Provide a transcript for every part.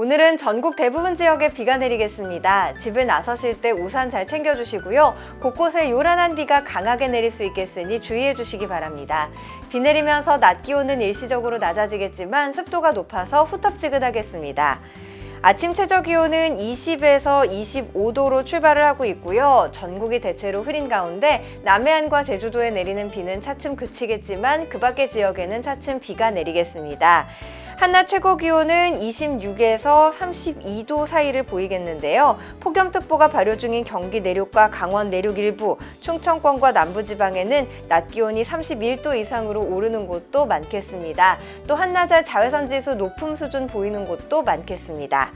오늘은 전국 대부분 지역에 비가 내리겠습니다. 집을 나서실 때 우산 잘 챙겨주시고요. 곳곳에 요란한 비가 강하게 내릴 수 있겠으니 주의해 주시기 바랍니다. 비 내리면서 낮 기온은 일시적으로 낮아지겠지만 습도가 높아서 후텁지근하겠습니다. 아침 최저 기온은 20에서 25도로 출발을 하고 있고요. 전국이 대체로 흐린 가운데 남해안과 제주도에 내리는 비는 차츰 그치겠지만 그 밖의 지역에는 차츰 비가 내리겠습니다. 한낮 최고 기온은 26에서 32도 사이를 보이겠는데요. 폭염특보가 발효 중인 경기 내륙과 강원 내륙 일부, 충청권과 남부지방에는 낮 기온이 31도 이상으로 오르는 곳도 많겠습니다. 또 한낮에 자외선 지수 높음 수준 보이는 곳도 많겠습니다.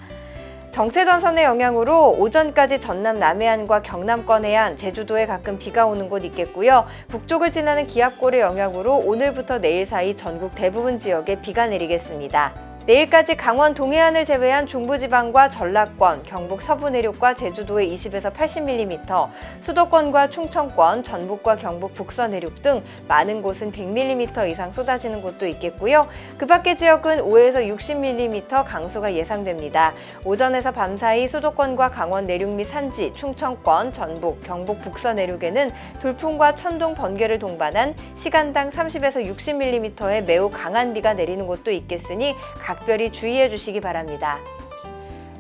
정체전선의 영향으로 오전까지 전남 남해안과 경남권 해안, 제주도에 가끔 비가 오는 곳 있겠고요. 북쪽을 지나는 기압골의 영향으로 오늘부터 내일 사이 전국 대부분 지역에 비가 내리겠습니다. 내일까지 강원 동해안을 제외한 중부지방과 전라권, 경북 서부 내륙과 제주도에 20에서 80mm, 수도권과 충청권, 전북과 경북 북서 내륙 등 많은 곳은 100mm 이상 쏟아지는 곳도 있겠고요. 그 밖의 지역은 5에서 60mm 강수가 예상됩니다. 오전에서 밤 사이 수도권과 강원 내륙 및 산지, 충청권, 전북, 경북 북서 내륙에는 돌풍과 천둥, 번개를 동반한 시간당 30에서 60mm의 매우 강한 비가 내리는 곳도 있겠으니 각별히 주의해 주시기 바랍니다.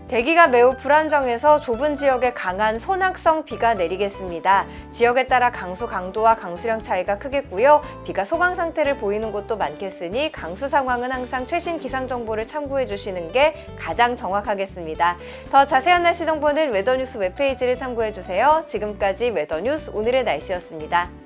대기가 매우 불안정해서 좁은 지역에 강한 소낙성 비가 내리겠습니다. 지역에 따라 강수 강도와 강수량 차이가 크겠고요. 비가 소강 상태를 보이는 곳도 많겠으니 강수 상황은 항상 최신 기상 정보를 참고해 주시는 게 가장 정확하겠습니다. 더 자세한 날씨 정보는 웨더뉴스 웹페이지를 참고해 주세요. 지금까지 웨더뉴스 오늘의 날씨였습니다.